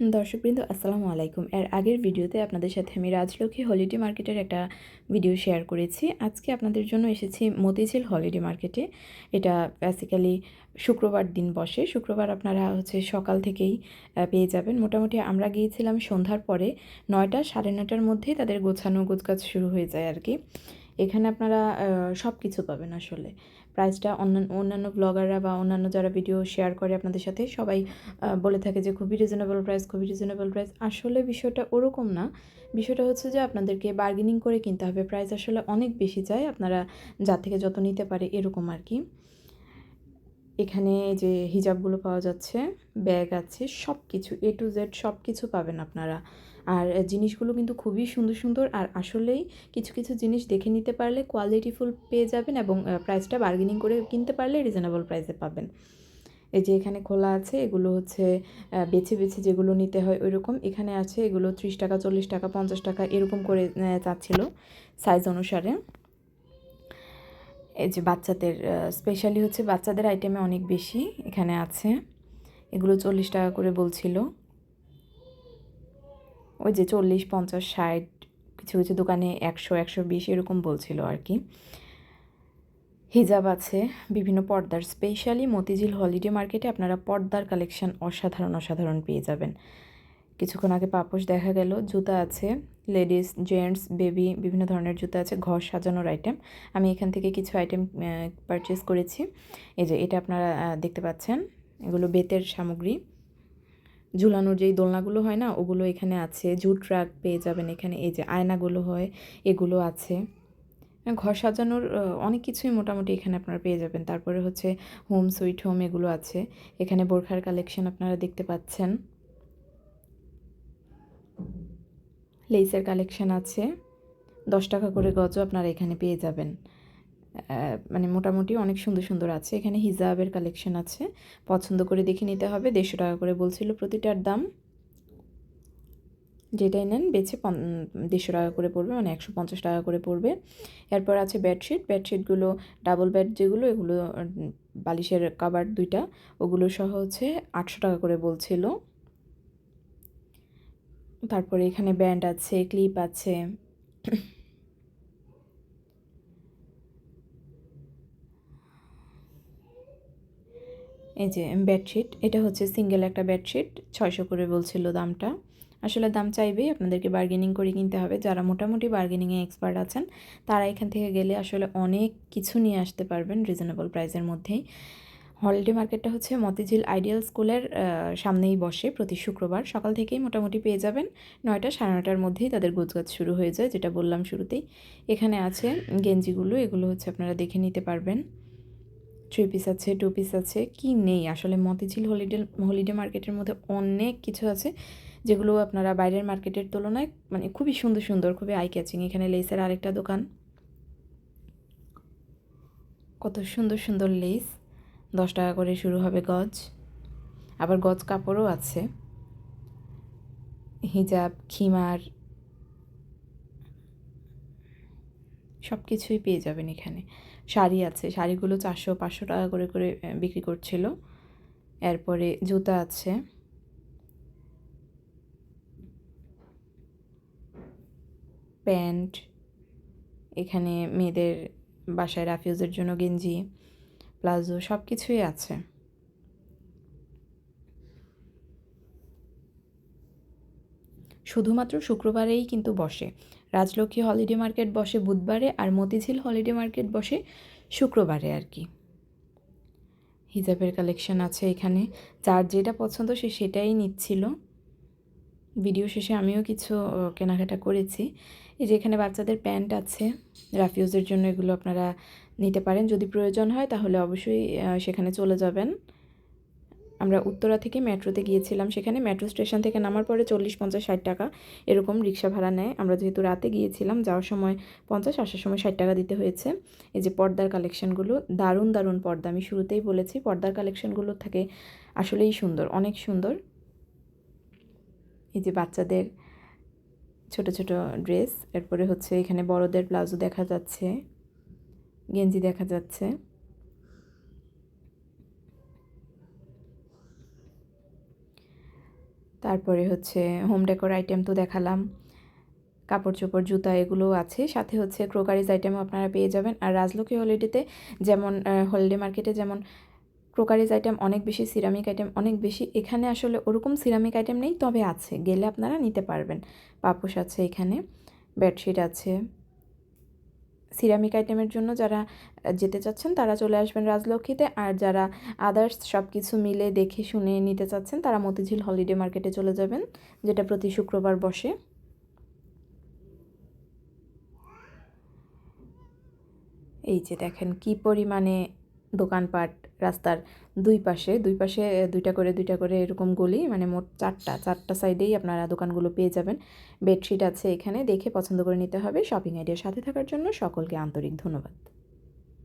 দর্শকবৃন্দ, আসসালামু আলাইকুম। এর আগের ভিডিওতে আপনাদের সাথে আমি রাজলক্ষ্মী হলিডে মার্কেটের একটা ভিডিও শেয়ার করেছি। আজকে আপনাদের জন্য এসেছি মতিঝিল হলিডে মার্কেটে। এটা বেসিক্যালি শুক্রবার দিন বসে। শুক্রবার আপনারা হচ্ছে সকাল থেকেই পেয়ে যাবেন। মোটামুটি আমরা গিয়েছিলাম সন্ধ্যার পরে নয়টা সাড়ে নয়টার মধ্যেই তাদের গোছানো গোছগাছ শুরু হয়ে যায় আর কি। এখানে আপনারা সব কিছু পাবেন আসলে। প্রাইসটা অন্যান্য অন্যান্য ব্লগাররা বা অন্যান্য যারা ভিডিও শেয়ার করে আপনাদের সাথে, সবাই বলে থাকে যে খুবই রিজনেবল প্রাইস খুবই রিজনেবল প্রাইস আসলে বিষয়টা ওরকম না। বিষয়টা হচ্ছে যে আপনাদেরকে বার্গেনিং করে কিনতে হবে। প্রাইস আসলে অনেক বেশি চাই আপনারা, যা থেকে যত নিতে পারে এরকম আর কি। এখানে যে হিজাবগুলো পাওয়া যাচ্ছে, ব্যাগ আছে সব কিছু এ টু জেড সব কিছু পাবেন আপনারা। আর জিনিসগুলো কিন্তু খুবই সুন্দর সুন্দর, আর আসলেই কিছু কিছু জিনিস দেখে নিতে পারলে কোয়ালিটিফুল পেয়ে যাবেন এবং প্রাইসটা বার্গেনিং করে কিনতে পারলে রিজনেবল প্রাইসে পাবেন। এই যে এখানে খোলা আছে, এগুলো হচ্ছে বেছে বেছে যেগুলো নিতে হয় ওই রকম এখানে আছে এগুলো ত্রিশ টাকা, চল্লিশ টাকা, পঞ্চাশ টাকা, এরকম করে চাচ্ছিল সাইজ অনুসারে। এই যে বাচ্চাদের স্পেশালি হচ্ছে বাচ্চাদের আইটেমে অনেক বেশি এখানে আছে। এগুলো চল্লিশ টাকা করে বলছিল। ওই যে চল্লিশ, পঞ্চাশ, ষাট, কিছু কিছু দোকানে একশো একশো বিশ এরকম বলছিল আর কি। হিজাব আছে, বিভিন্ন পর্দার। স্পেশালি মতিঝিল হলিডে মার্কেটে আপনারা পর্দার কালেকশন অসাধারণ অসাধারণ পেয়ে যাবেন। কিছুক্ষণ আগে পাপোশ দেখা গেল, জুতা আছে, লেডিস, জেন্টস, বেবি, বিভিন্ন ধরনের জুতা আছে, ঘর সাজানোর আইটেম আমি এখান থেকে কিছু আইটেম পারচেস করেছি। এই যে এটা আপনারা দেখতে পাচ্ছেন, এগুলো বেতের সামগ্রী। ঝুলানোর যেই দোলনাগুলো হয় না, ওগুলো এখানে আছে। জুট রাগ পেয়ে যাবেন এখানে, এই যে আয়নাগুলো হয়, এগুলো আছে। ঘর সাজানোর অনেক কিছুই মোটামুটি এখানে আপনারা পেয়ে যাবেন। তারপরে হচ্ছে হোম, সুইট হোম এগুলো আছে। এখানে বোরখার কালেকশন আপনারা দেখতে পাচ্ছেন। লেসের কালেকশান আছে। দশ টাকা করে গজও আপনারা এখানে পেয়ে যাবেন। মানে মোটামুটি অনেক সুন্দর সুন্দর আছে। এখানে হিজাবের কালেকশন আছে। পছন্দ করে দেখে নিতে হবে। দেড়শো টাকা করে বলছিল প্রতিটার দাম। যেটাই নেন বেছে দেড়শো টাকা করে পড়বে মানে একশো পঞ্চাশ টাকা করে পড়বে। এরপর আছে বেডশিট বেডশিটগুলো ডাবল বেড যেগুলো, এগুলো বালিশের কাবার দুইটা, ওগুলো সহ হচ্ছে আটশো টাকা করে বলছিল। তারপরে এখানে ব্যান্ড আছে ক্লিপ আছে। এই যে বেডশিট এটা হচ্ছে সিঙ্গেল একটা বেডশিট ছয়শো করে বলছিল দামটা। আসলে দাম চাইবেই, আপনাদেরকে বার্গেনিং করে কিনতে হবে। যারা মোটামুটি বার্গেনিংয়ে এক্সপার্ট আছেন, তারা এখান থেকে গেলে আসলে অনেক কিছু নিয়ে আসতে পারবেন রিজনেবল প্রাইসের মধ্যেই। হলিডে মার্কেটটা হচ্ছে মতিঝিল আইডিয়াল স্কুলের সামনেই বসে প্রতি শুক্রবার। সকাল থেকেই মোটামুটি পেয়ে যাবেন নয়টা সাড়ে নয়টার মধ্যেই তাদের গোছগাছ শুরু হয়ে যায়, যেটা বললাম শুরুতেই। এখানে আছে গেঞ্জিগুলো, এগুলো হচ্ছে আপনারা দেখে নিতে পারবেন। থ্রি পিস আছে, টু পিস আছে, কি নেই? আসলে মতিঝিল হলিডে হলিডে মার্কেটের মধ্যে অনেক কিছু আছে, যেগুলো আপনারা বাইরের মার্কেটের তুলনায় মানে খুবই সুন্দর সুন্দর, খুবই আই ক্যাচিং এখানে লেসের আরেকটা দোকান। কত সুন্দর সুন্দর লেস। দশ টাকা করে শুরু হবে গজ। আবার গজ কাপড়ও আছে। হিজাব, খিমার সব কিছুই পেয়ে যাবেন এখানে। শাড়ি আছে, শাড়িগুলো চারশো, পাঁচশো টাকা করে করে বিক্রি করছিল। এরপরে জুতা আছে। প্যান্ট, এখানে মেয়েদের বাসায় রাফিউজের জন্য গেঞ্জি। প্লাজো সব কিছুই আছে। শুধুমাত্র শুক্রবারেই কিন্তু বসে। রাজলক্ষ্মী হলিডে মার্কেট বসে বুধবারে আর মতিঝিল হলিডে মার্কেট বসে শুক্রবারে আর কি। হিজাবের কালেকশন আছে এখানে। যার যেটা পছন্দ সে সেটাই নিচ্ছিল। ভিডিও শেষে আমিও কিছু কেনাকাটা করেছি। এই যে এখানে বাচ্চাদের প্যান্ট আছে, রাফিউজের জন্য এগুলো আপনারা নিতে পারেন। যদি প্রয়োজন হয় তাহলে অবশ্যই সেখানে চলে যাবেন। আমরা উত্তরা থেকে মেট্রোতে গিয়েছিলাম। সেখানে মেট্রো স্টেশন থেকে নামার পরে চল্লিশ, পঞ্চাশ, ষাট টাকা এরকম রিক্সা ভাড়া নেয়। আমরা যেহেতু রাতে গিয়েছিলাম, যাওয়ার সময় পঞ্চাশ, আসার সময় ষাট টাকা দিতে হয়েছে। এই যে পর্দার কালেকশনগুলো, দারুণ দারুণ পর্দা। আমি শুরুতেই বলেছি, পর্দার কালেকশনগুলো থাকে আসলেই সুন্দর, অনেক সুন্দর। এই যে বাচ্চাদের ছোট ছোট ড্রেস। এরপরে হচ্ছে এখানে বড়দের প্লাজো দেখা যাচ্ছে, গেঞ্জি দেখা যাচ্ছে। তারপরে হচ্ছে হোম ডেকোর আইটেম তো দেখালাম। কাপড় চোপড় জুতা এগুলো আছে। সাথে হচ্ছে ক্রোকারিজ আইটেমও আপনারা পেয়ে যাবেন। আর রাজলক্ষ্মী হলিডেতে যেমন হলিডে মার্কেটে যেমন ক্রোকারিজ আইটেম অনেক বেশি সিরামিক আইটেম অনেক বেশি। এখানে আসলে ওরকম সিরামিক আইটেম নেই, তবে আছে। গেলে আপনারা নিতে পারবেন। পাপোশ আছে এখানে বেডশিট আছে। সিরামিক আইটেমের জন্য যারা যেতে চাচ্ছেন তারা চলে আসবেন রাজলক্ষ্মীতে। আর যারা আদার্স সব কিছু মিলে দেখে শুনে নিতে চাচ্ছেন, তারা মতিঝিল হলিডে মার্কেটে চলে যাবেন, যেটা প্রতি শুক্রবার বসে। এই যে দেখেন কি পরিমাণে দোকানপাট রাস্তার দুই পাশে দুই পাশে দুইটা করে দুইটা করে এরকম গলি মানে মোট চারটা চারটা সাইডেই আপনারা দোকানগুলো পেয়ে যাবেন। বেডশিট আছে এখানে, দেখে পছন্দ করে নিতে হবে। শপিং আইডিয়ার সাথে থাকার জন্য সকলকে আন্তরিক ধন্যবাদ।